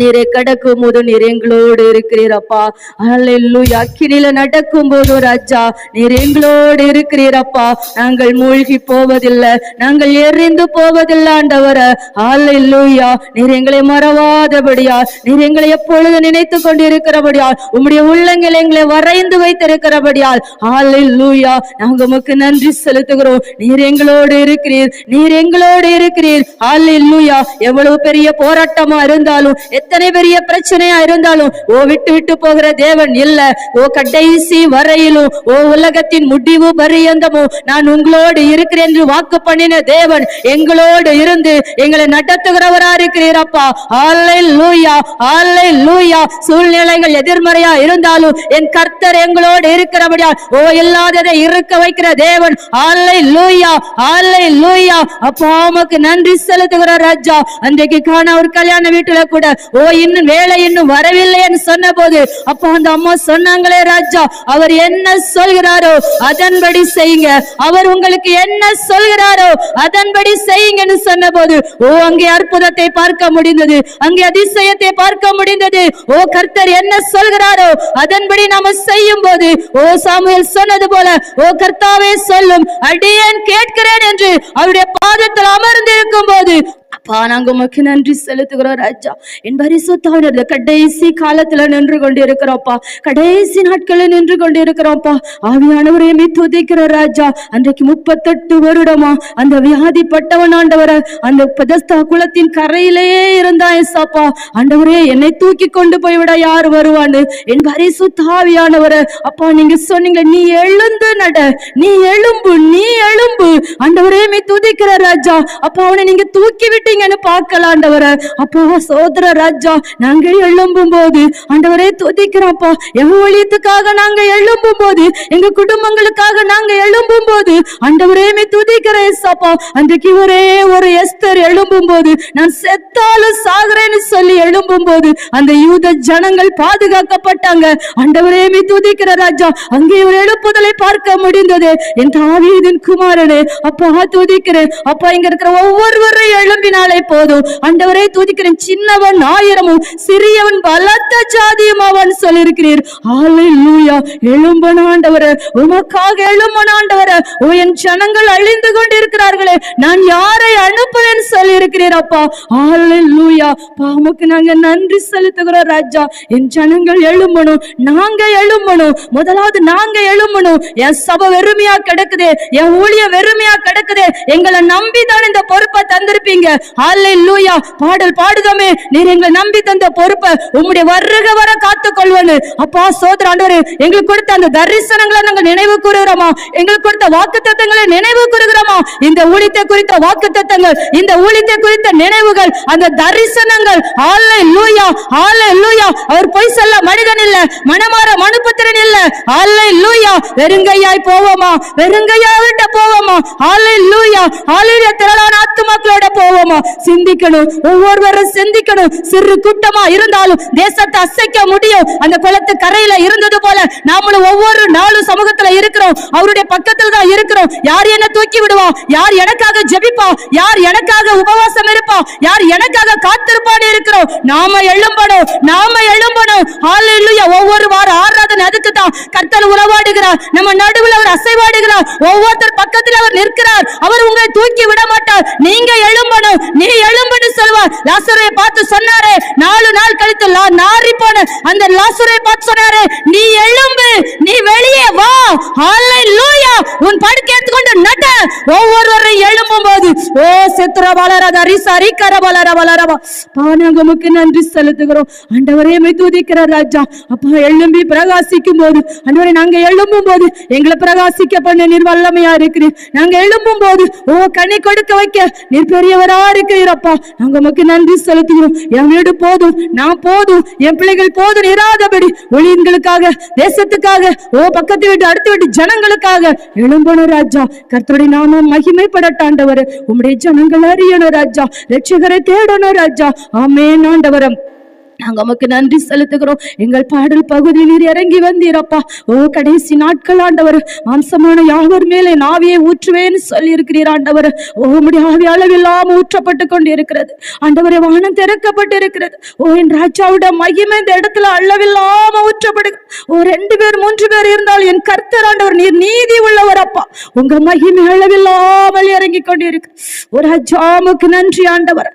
நீரை கடக்கும் போது நீர் எங்களோடு இருக்கிறீரப்பா அல்லா அக்கினில நடக்கும் போது ராஜா நீர் எங்களோடு இருக்கிறீரப்பா நாங்கள் மூழ்கி போவதில்லை நாங்கள் எரிந்து போவதில்லை ஆண்டவர. அல்லா நீர் எங்களை மறவாதபடியா நீர் எங்களை எப்பொழுது நினைத்து கொண்டிருக்கிறபடியால் உம்முடைய உள்ளங்கள் எங்களை வரைந்து வைத்திருக்கிறபடியால் அல்லேலூயா நாங்க உமக்கு நன்றி செலுத்துகிறோம். நீர் எங்களோடு இருக்கிறீர் நீர் எங்களோடு இருக்கிறீர். அல்லேலூயா எவ்வளவு பெரிய போராட்டமா இருந்தாலும் எத்தனை பெரிய பிரச்சனையா இருந்தாலும் ஓ விட்டு விட்டு போகிற தேவன் இல்ல. ஓ கடைசி வரையிலும் ஓ உலகத்தின் முடிவு பரியந்தமும் நான் உங்களோடு இருக்கிறேன் என்று வாக்கு பண்ணின தேவன் எங்களோடு இருந்து எங்களை நடத்துகிறவரா இருக்கிறீரப்பா ஆலை லூயா ஆலை லூயா சூழ்நிலைகள் எதிர்மறையா இருந்தாலும் என் கர்த்தர் எங்களோடு இருக்கிறபடியா ஓ இல்லாததை இருக்க வைக்கிற தேவன். ஆலை லூயா ஆலை லூயா அப்பா உமக்கு நன்றி செலுத்துகிற ராஜா. அன்றைக்கு காண ஒரு கல்யாண வீட்டுல கூட ஓ இன்னும் வேலை இன்னும் வரவில்லை என்று சொன்ன போது அப்போ அந்த அம்மா சொன்னாங்களே ராஜா அவர் என்ன சொல்கிறாரோ அதன்படி செய்யுங்க. அவர் உங்களுக்கு என்ன சொல்கிறாரோ அதன்படி செய்யுங்கன்னு சொன்ன போது ஓ அங்கே அற்புதத்தை பார்க்க முடிந்தது அங்கே அதிசயத்தை பார்க்க முடிந்தது. ஓ கர்த்தர் என்ன சொல்கிறாரோ அதன்படி நாம செய்யும் போது ஓ சாமுவேல் சொன்னது போல ஓ கர்த்தாவே சொல்லும் அடியேன் கேட்கிறேன் என்று அவருடைய பாதத்தில் அமர்ந்து இருக்கும் போது அப்பா நாங்க உமக்கு நன்றி செலுத்துகிறோம் ராஜா. என் பரிசுத்தாவினர் கடைசி காலத்துல நின்று கொண்டிருக்கிறோம்ப்பா. கடைசி நாட்களில் நின்று கொண்டிருக்கிறோம்ப்பா. ஆவியானவரை மீ துதிக்கிற ராஜா. அன்றைக்கு முப்பத்தெட்டு வருடமா அந்த வியாதிப்பட்டவன் ஆண்டவர அந்த பதஸ்தா குளத்தின் கரையிலேயே இருந்தா ஏசாப்பா. ஆண்டவரே என்னை தூக்கி கொண்டு போய்விட யார் வருவான்னு. என் பரிசுத்தாவியானவர அப்பா நீங்க சொன்னீங்க நீ எழுந்து நட. நீ எழும்பு நீ எழும்பு. ஆண்டவரே மீ துதிக்கிற ராஜா. அப்பா அவனை நீங்க தூக்கி விட்டீங்கன்னு பார்க்கலாம் ஆண்டவரை. அப்போ சோதர ராஜா நாங்க எழும்பும் போது ஆண்டவரே துதிக்கிறோம்ப்பா. எங்க ஒழியத்துக்காக நாங்க எழும்பும் போது எங்க குடும்பங்களுக்காக நாங்க எழும்பும் போது ஆண்டவரே மே துதிக்கிற எஸ்ஸாப்பா அன்றைக்கு ஒரே ஒரு எஸ்தர் எழும்பும் போது நான் செத்தாலும் சாகுறேன்னு சொல்லி எழும்பும் போது அந்த யூத ஜனங்கள் பாதுகாக்கப்பட்டாங்க. ஆண்டவரே மே துதிக்கிற ராஜா அங்கே ஒரு எழுப்புதலை பார்க்க முடிந்தது. என் தாவீதின் குமாரனே அப்பா துதிக்கிறேன். அப்பா இங்க இருக்கிற ஒவ்வொருவரையும் எழும்பினாலே போதும். ஆண்டவரே துதிக்கிறேன் சின்னவன் ஆயிரமும் சிறியவன் பலத்த ஜாதியும் அவன் சொல்லியிருக்கிறீர். ஹalleluya எழும்பன ஆண்டவரே உமக்காக எழும்பன ஆண்டவரே ஓ என் ஜனங்கள் அழிந்து கொண்டிருக்கிறார்களே நான் யாரை அனுப்புவேன் சொல்லி இருக்கிறீர் அப்பா லூயா பாமுக்கு நாங்க நன்றி செலுத்துகிறோம் ராஜா. என் ஜனங்கள் எழும்பணும் நாங்க எழும்பணும் முதலாவது நாங்க எழும்பணும். என் சபை வெறுமையா கிடக்குது என் ஊழிய வெறுமையா கிடக்குது எங்களை நம்பிதான் இந்த பொறுப்பை தந்திருப்பீங்க. ஹalleluya பாடல் பாடுதமே. நீர் எங்களை நம்பி தந்த பொறுப்பை உம்முடைய வருக வர காத்து கொள்வனு அப்பா சோதர ஆண்டவரே எங்களுக்கு கொடுத்த அந்த தரிசனங்களை நாங்கள் நினைவு கூறுகிறோமா? எங்களுக்கு கொடுத்த வாக்கு தத்தங்களை நினைவு கூறுகிறோமா? இந்த ஊழியத்தை குறித்த வாக்கு தத்தங்கள் இந்த ஊழியத்தை குறித்த நினைவுகள் அந்த தரிசனங்கள். ஹalleluya லூயா அவர் பொய் சொல்ல மனிதன் இல்ல மனமாற மனுபத்திரன் இல்ல. ஹalleluya வெறுங்கையாய் போவோமா? வெறுங்கையா விட்ட போவோமா? ஹalleluya ஹalleluya திரளான ஆத்துமாக்களோட போவோமோ? சிந்திக்கணும். ஒவ்வொருவரும் சிந்திக்கணும். சிறு கூட்டமா இருந்தாலும் தேசத்தை அசைக்க முடியும். அந்த குளத்து கரையில இருந்தது போல நாமளும் ஒவ்வொரு நாளும் சமூகத்துல இருக்கிறோம். அவருடைய பக்கத்தில் தான் இருக்கிறோம். யார் என்ன தூக்கி விடுவா? யார் எனக்காக ஜெபிப்பா? யார் எனக்காக உபவாசம் இருப்பா? யார் எனக்காக காத்திருப்பான்னு இருக்கிறோம்? நாம எழும்பணும். நாம எழும்பணும். ஹalleluya ஒவ்வொரு வார ஆராதனை அதுக்கு தான் கர்த்தர் உறவாடுகிறார். நம்ம நடுவுல அவர் அசைவாடுகிறார். ஒவ்வொருத்தர் பக்கத்தில் அவர் நிற்கிறார். அவர் உங்களை தூக்கி விட மாட்டார். நீங்க எழும்பணும். நீ எழும்புன்னு சொல்வார். லாசரை பார்த்து சொன்னாரே நாலு நாள் கழித்து நாரி போன அந்த லாசரை பார்த்து சொன்னாரே நீ எழும்பு. ஒவ்வொருவரை எழும்பும் போது ஓ சித்திர வளரத ரிசரிக்கர வளர வளரவா பானாங்க உமக்கு நன்றி செலுத்துகிறோம். ஆண்டவரே மை துதிக்கிற ராஜா. அப்பா எழும்பி பிரகாசிக்கும் போது ஆண்டவரே நாங்க எழும்பும் போது எங்களை பிரகாசிக்க பண்ண நீர் வல்லமையா இருக்கிறீர். நாங்க எழும்பும் போது ஓ கனி கொடுக்க வைக்க நீர் பெரியவரா இருக்கிறீரப்பா நாங்க உமக்கு நன்றி செலுத்துகிறோம். என் வீடு போதும் நான் போதும் என் பிள்ளைகள் போதும் இராதபடி ஒளியன்களுக்காக தேசத்துக்காக ஓ பக்கத்து வீட்டு அடுத்த வீட்டு ஜனங்களுக்காக எழும்பணும் ராஜா. கர்த்தருடைய நாமம் மகிமைப்படட்டாண்டவர் உம்முடைய ஜனங்கள் அறியணும் ராஜா. ரட்சகரை தேடணும் ராஜா. ஆமே ஆண்டவரம் நாங்க உமக்கு நன்றி செலுத்துகிறோம். எங்கள் பாடல் பகுதி நீர் இறங்கி வந்தீரப்பா. ஓ கடைசி நாட்கள் ஆண்டவர் மாம்சமான யாவர் மேலே நாவியை ஊற்றுவேன்னு சொல்லி இருக்கிறீர் ஆண்டவர். ஓ உடைய ஆவி அளவில்லாம ஊற்றப்பட்டு கொண்டு இருக்கிறது ஆண்டவரை வானம் திறக்கப்பட்டு இருக்கிறது ஓ என் ராஜாவோட மகிமை இந்த இடத்துல அளவில்லாம ஊற்றப்படு ஓ ரெண்டு பேர் மூன்று பேர் இருந்தால் என் கர்த்தர் ஆண்டவர் நீர் நீதி உள்ளவர் அப்பா உங்க மகிமை அளவில்லாமல் இறங்கி கொண்டு இருக்கு ஒரு ராஜாமுக்கு நன்றி ஆண்டவர்.